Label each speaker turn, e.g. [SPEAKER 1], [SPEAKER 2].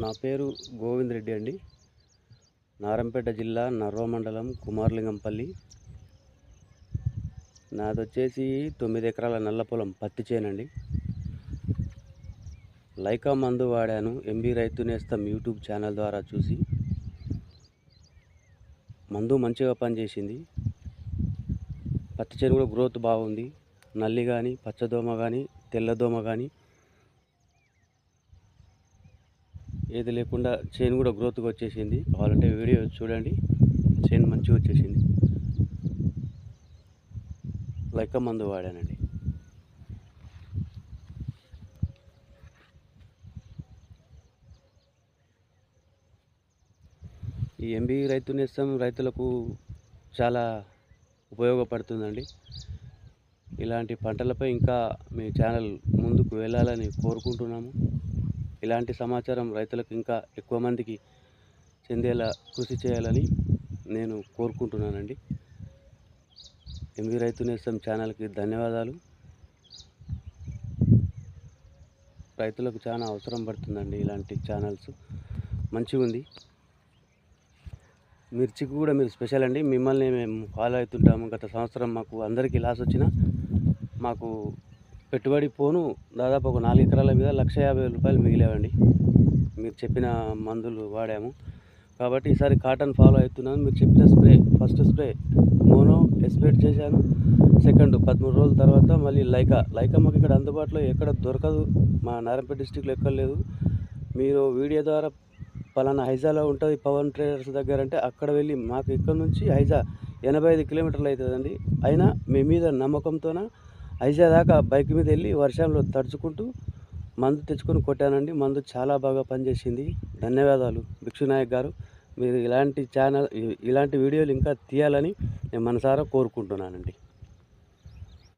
[SPEAKER 1] నా పేరు గోవింద్ రెడ్డి అండి. నారంపేట జిల్లా నర్వ మండలం కుమార్లింగంపల్లి. నాది వచ్చేసి తొమ్మిది ఎకరాల నల్ల పొలం పత్తి చేనండి. లైకా మందు వాడాను ఎంబీ రైతు నేస్తం యూట్యూబ్ ఛానల్ ద్వారా చూసి. మందు మంచిగా పనిచేసింది. పత్తి చేను కూడా గ్రోత్ బాగుంది. నల్లి కానీ పచ్చదోమ కానీ తెల్లదోమ కానీ ఏది లేకుండా చేను కూడా గ్రోత్గా వచ్చేసింది. కావాలంటే వీడియో చూడండి. చేను మంచిగా వచ్చేసింది. లెక్క మందు వాడానండి. ఈ ఎంబీ రైతు నేస్తం రైతులకు చాలా ఉపయోగపడుతుందండి. ఇలాంటి పంటలపై ఇంకా మీ ఛానల్ ముందుకు వెళ్ళాలని కోరుకుంటున్నాము. ఇలాంటి సమాచారం రైతులకు ఇంకా ఎక్కువ మందికి చెందేలా కృషి చేయాలని నేను కోరుకుంటున్నానండి. ఎంవి రైతు నేస్తం ఛానల్కి ధన్యవాదాలు. రైతులకు చాలా అవసరం పడుతుందండి ఇలాంటి ఛానల్స్. మంచిగా ఉంది మిర్చికి కూడా మీరు స్పెషల్ అండి. మిమ్మల్ని మేము ఫాలో అవుతుంటాము. గత సంవత్సరం మాకు అందరికీ లాస్ వచ్చిన మాకు పెట్టుబడి పోను. దాదాపు ఒక నాలుగు ఎకరాల మీద లక్ష యాభై రూపాయలు మిగిలేవండి. మీరు చెప్పిన మందులు వాడాము. కాబట్టి ఈసారి కాటన్ ఫాలో అవుతున్నాను. మీరు చెప్పిన స్ప్రే ఫస్ట్ స్ప్రే మోనో ఎస్పేట్ చేశాను. సెకండ్ పదమూడు రోజుల తర్వాత మళ్ళీ లైకా. లైకా మాకు ఇక్కడ అందుబాటులో ఎక్కడ దొరకదు. మా నారాయణపేట డిస్టిక్లో ఎక్కడ లేదు. మీరు వీడియో ద్వారా పలానా హైజాలో ఉంటుంది పవన్ ట్రేడర్స్ దగ్గర అంటే అక్కడ వెళ్ళి మాకు ఇక్కడ నుంచి హైజా ఎనభై ఐదు కిలోమీటర్లు అవుతుందండి. అయినా మీ మీద నమ్మకంతోన హైజా దాకా బైక్ మీద వెళ్ళి వర్షంలో తడుచుకుంటూ మందు తెచ్చుకొని కొట్టానండి. మందు చాలా బాగా పనిచేసింది. ధన్యవాదాలు. భిక్షునాయక్ గారు మీరు ఇలాంటి ఛానల్ ఇలాంటి వీడియోలు ఇంకా తీయాలని నేను మనసారా కోరుకుంటున్నానండి.